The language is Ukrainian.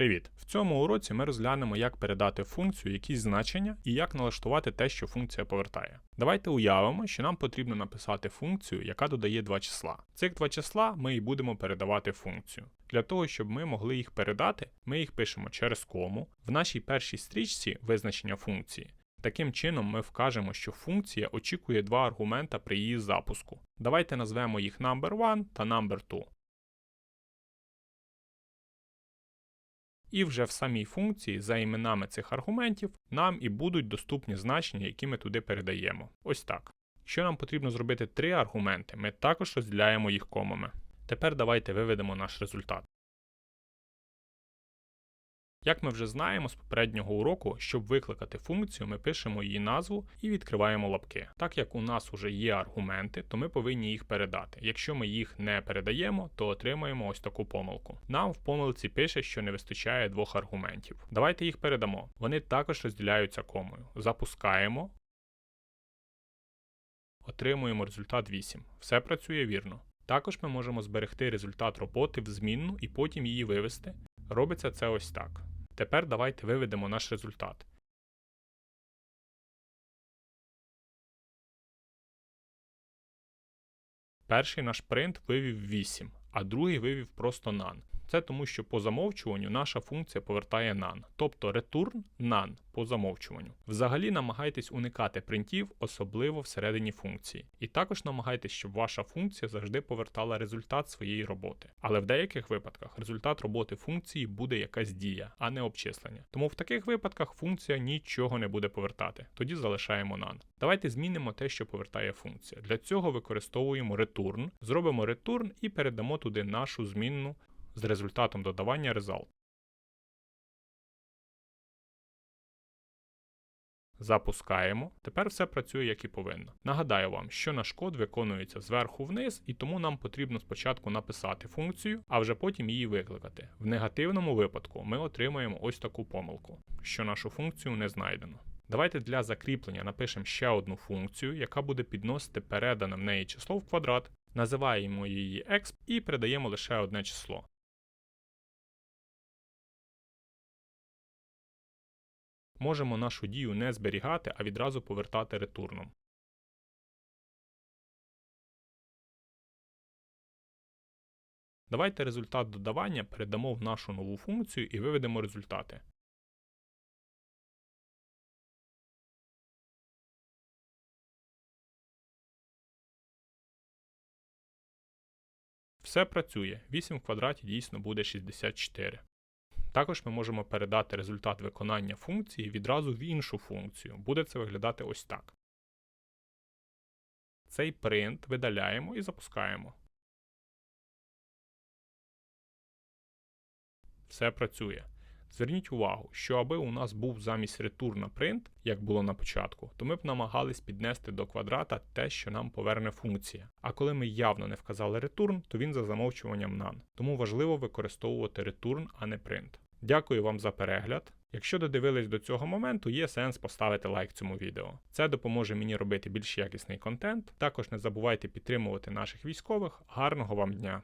Привіт! В цьому уроці ми розглянемо, як передати функцію якісь значення і як налаштувати те, що функція повертає. Давайте уявимо, що нам потрібно написати функцію, яка додає два числа. Цих два числа ми і будемо передавати функцію. Для того, щоб ми могли їх передати, ми їх пишемо через кому в нашій першій стрічці визначення функції. Таким чином, ми вкажемо, що функція очікує два аргумента при її запуску. Давайте назвемо їх number1 та number2. І вже в самій функції за іменами цих аргументів нам і будуть доступні значення, які ми туди передаємо. Ось так. Якщо нам потрібно зробити три аргументи, ми також розділяємо їх комами. Тепер давайте виведемо наш результат. Як ми вже знаємо з попереднього уроку, щоб викликати функцію, ми пишемо її назву і відкриваємо лапки. Так як у нас вже є аргументи, то ми повинні їх передати. Якщо ми їх не передаємо, то отримаємо ось таку помилку. Нам в помилці пише, що не вистачає двох аргументів. Давайте їх передамо. Вони також розділяються комою. Запускаємо. Отримуємо результат 8. Все працює вірно. Також ми можемо зберегти результат роботи в змінну і потім її вивести. Робиться це ось так. Тепер давайте виведемо наш результат. Перший наш принт вивів 8, а другий вивів просто none. Це тому, що по замовчуванню наша функція повертає none, тобто return none по замовчуванню. Взагалі намагайтесь уникати принтів, особливо всередині функції. І також намагайтесь, щоб ваша функція завжди повертала результат своєї роботи. Але в деяких випадках результат роботи функції буде якась дія, а не обчислення. Тому в таких випадках функція нічого не буде повертати. Тоді залишаємо none. Давайте змінимо те, що повертає функція. Для цього використовуємо return, зробимо return і передамо туди нашу змінну з результатом додавання result. Запускаємо. Тепер все працює як і повинно. Нагадаю вам, що наш код виконується зверху вниз, і тому нам потрібно спочатку написати функцію, а вже потім її викликати. В негативному випадку ми отримаємо ось таку помилку, що нашу функцію не знайдено. Давайте для закріплення напишемо ще одну функцію, яка буде підносити передане в неї число в квадрат, називаємо її exp і передаємо лише одне число. Можемо нашу дію не зберігати, а відразу повертати ретурном. Давайте результат додавання передамо в нашу нову функцію і виведемо результати. Все працює. 8 в квадраті дійсно буде 64. Також ми можемо передати результат виконання функції відразу в іншу функцію. Буде це виглядати ось так. Цей принт видаляємо і запускаємо. Все працює. Зверніть увагу, що аби у нас був замість return print, як було на початку, то ми б намагались піднести до квадрата те, що нам поверне функція. А коли ми явно не вказали return, то він за замовчуванням none. Тому важливо використовувати return, а не print. Дякую вам за перегляд. Якщо додивились до цього моменту, є сенс поставити лайк цьому відео. Це допоможе мені робити більш якісний контент. Також не забувайте підтримувати наших військових. Гарного вам дня!